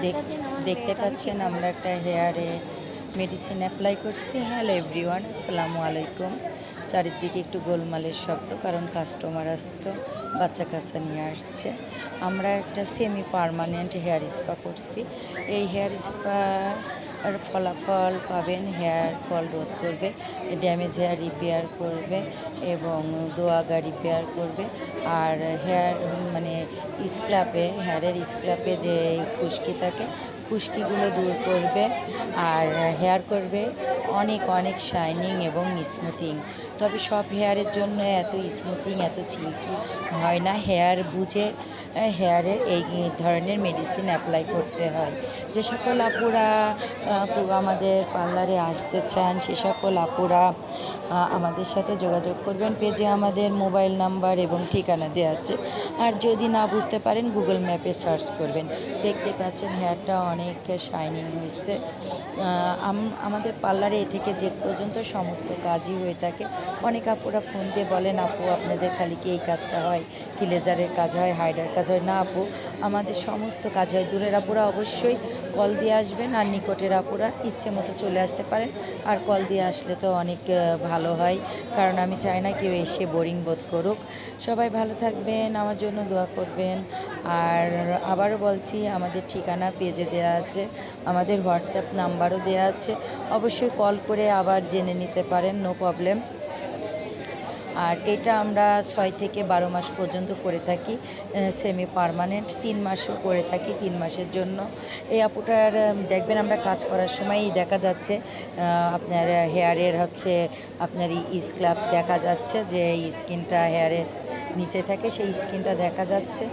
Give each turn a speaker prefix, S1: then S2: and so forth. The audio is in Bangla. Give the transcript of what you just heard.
S1: দেখ- দেখতে পাচ্ছেন আমরা একটা হেয়ারে মেডিসিন অ্যাপ্লাই করছি। হ্যালো এভরিওয়ান আসসালামু আলাইকুম। চারিদিকে একটু গোলমালের শব্দ, কারণ কাস্টমার আসতো, বাচ্চা কাচ্চা নিয়ে আসছে। আমরা একটা সেমি পারমানেন্ট হেয়ার স্পা করছি। এই হেয়ার স্পা ফলাফল পাবেন, হেয়ার ফল রোধ করবে, ড্যামেজ হেয়ার রিপেয়ার করবে এবং দোয়াগা রিপেয়ার করবে। আর হেয়ার মানে স্ক্রাপে, হেয়ারের স্ক্রাপে যে খুশকি থাকে খুশকিগুলো দূর করবে আর হেয়ার করবে অনেক অনেক শাইনিং এবং স্মুথিং। তবে সব হেয়ারের জন্য এত স্মুথিং, এত চিল্কি হয় না। হেয়ার বুঝে, হেয়ারে এই ধরনের মেডিসিন অ্যাপ্লাই করতে হয়। যে সকল আপুরা আমাদের পার্লারে আসতে চান, সে সকল আপুরা আমাদের সাথে যোগাযোগ করবেন। পেজে আমাদের মোবাইল নাম্বার এবং ঠিকানা দেওয়া আছে। আর যদি না বুঝতে পারেন গুগল ম্যাপে সার্চ করবেন। দেখতে পাচ্ছেন হেয়ারটা অনেক শাইনিং হয়েছে। আমাদের পার্লারে এ থেকে যে পর্যন্ত সমস্ত কাজই হয়ে থাকে অনেক আপুরা ফোন দিয়ে বলেন আপু আপনাদের খালি কি এই কাজটা হয়? কি লেজারের কাজ হয়? হাইডার কাজ হয়? না আপু আমাদের সমস্ত কাজ হয়। দূরের আপুরা অবশ্যই কল দিয়ে আসবেন আর নিকটের আপুরা ইচ্ছে মতো চলে আসতে পারেন। আর কল দিয়ে আসলে তো অনেক আহ, ভালো হয়। কারণ আমি চাই না কেউ এসে বোরিং বোধ করুক। সবাই ভালো থাকবেন, আমার জন্য দোয়া করবেন। আর আবারও বলছি, আমাদের ঠিকানা পেজে দেওয়া আছে। আমাদের হোয়াটসঅ্যাপ নাম্বারও দেওয়া আছে। অবশ্যই কল করে আবার জেনে নিতে পারেন নো প্রবলেম আর এটা আমরা ছয় থেকে বারো মাস পর্যন্ত করে থাকি সেমি পারমানেন্ট তিন মাসও করে থাকি তিন মাসের জন্য। এই আপুটার দেখবেন আমরা কাজ করার সময়ই দেখা যাচ্ছে আপনার হেয়ারের হচ্ছে আপনার স্ক্লাব দেখা যাচ্ছে যে স্কিনটা হেয়ারের নিচে থাকে, সেই স্কিনটা দেখা যাচ্ছে।